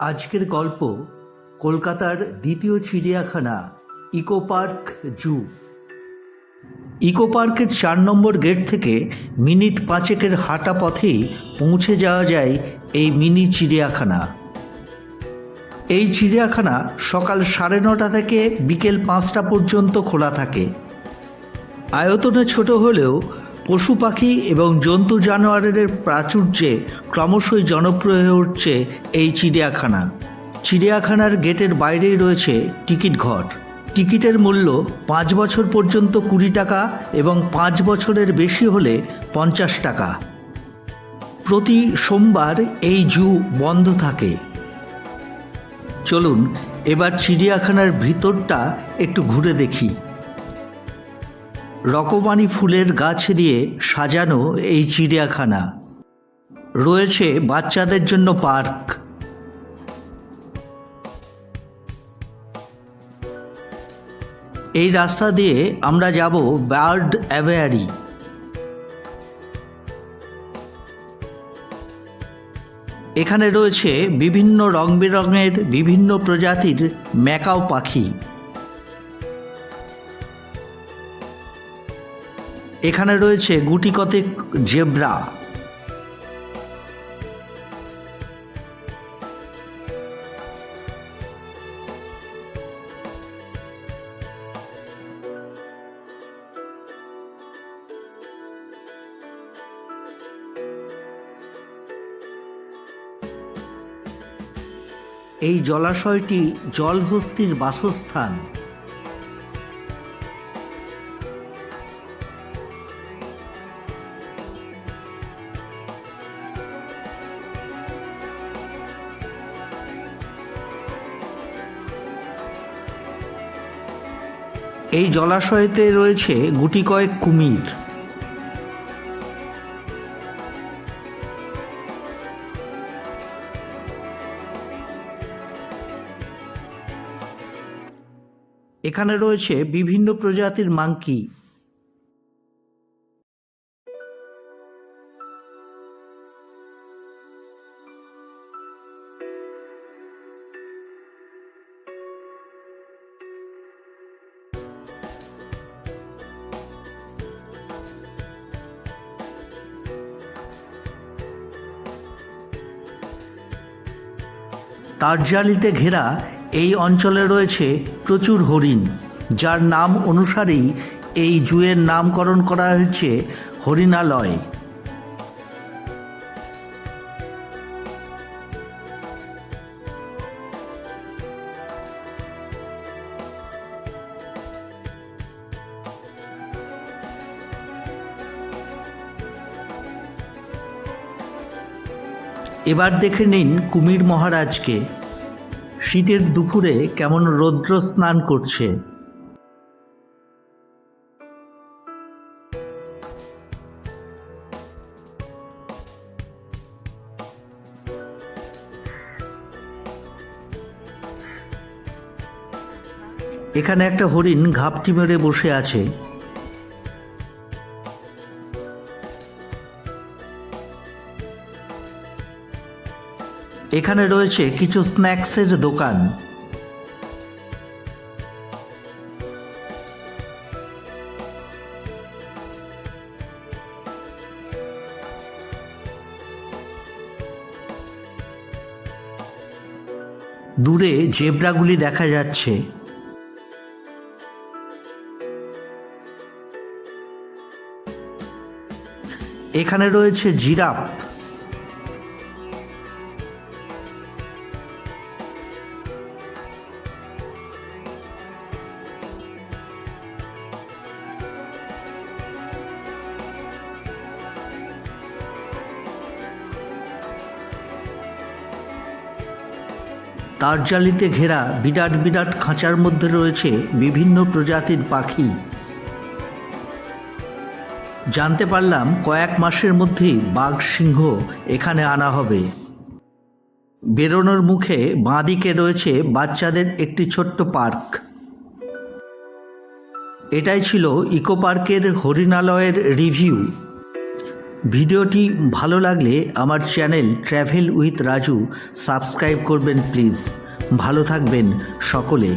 আজকের গল্প কলকাতার দ্বিতীয় চিড়িয়াখানা, ইকো পার্ক জু। ইকো পার্কের চার নম্বর গেট থেকে মিনিট পাঁচেকের হাঁটা পথেই পৌঁছে যাওয়া যায় এই মিনি চিড়িয়াখানা। এই চিড়িয়াখানা সকাল সাড়ে নটা থেকে বিকেল পাঁচটা পর্যন্ত খোলা থাকে। আয়তনে ছোট হলেও পশু পাখি এবং জন্তু জানোয়ারের প্রাচুর্যে ক্রমশই জনপ্রিয় হয়ে উঠছে এই চিড়িয়াখানা। চিড়িয়াখানার গেটের বাইরেই রয়েছে টিকিট ঘর। টিকিটের মূল্য পাঁচ বছর পর্যন্ত কুড়ি টাকা এবং পাঁচ বছরের বেশি হলে পঞ্চাশ টাকা। প্রতি সোমবার এই জু বন্ধ থাকে। চলুন, এবার চিড়িয়াখানার ভিতরটা একটু ঘুরে দেখি। রকমারি ফুলের গাছ দিয়ে সাজানো এই চিড়িয়াখানা। রয়েছে বাচ্চাদের জন্য পার্ক। এই রাস্তা দিয়ে আমরা যাব বার্ড অ্যাভেয়ারি। এখানে রয়েছে বিভিন্ন রং বেরঙের বিভিন্ন প্রজাতির ম্যাকাও পাখি। এখানে রয়েছে গুটি কতেক জেব্রা। এই জলাশয়টি জলহস্তির বাসস্থান। এই জলাশয়েতে রয়েছে গুটি কয়েক কুমির। এখানে রয়েছে বিভিন্ন প্রজাতির মাংকি। তারজালিতে ঘেরা এই অঞ্চলে রয়েছে প্রচুর হরিণ, যার নাম অনুসারেই এই জুয়ের নামকরণ করা হয়েছে হরিণালয়। এবার দেখে নিন কুমির মহারাজকে। শীতের দুপুরে কেমন রৌদ্র স্নান করছে। এখানে একটা হরিণ ঘাপটি মেরে বসে আছে। এখানে রয়েছে কিছু স্ন্যাক্সের দোকান। দূরে জেব্রাগুলি দেখা যাচ্ছে। এখানে রয়েছে জিরাফ। তারজালিতে ঘেরা বিরাট বিরাট খাঁচার মধ্যে রয়েছে বিভিন্ন প্রজাতির পাখি। জানতে পারলাম কয়েক মাসের মধ্যেই বাঘ সিংহ এখানে আনা হবে। বেরোনোর মুখে বাঁদিকে রয়েছে বাচ্চাদের একটি ছোট্ট পার্ক। এটাই ছিল ইকো পার্কের হরিণালয়ের রিভিউ। ভিডিওটি ভালো লাগলে আমার channel travel with Raju subscribe করবেন প্লিজ। ভালো থাকবেন সকলে।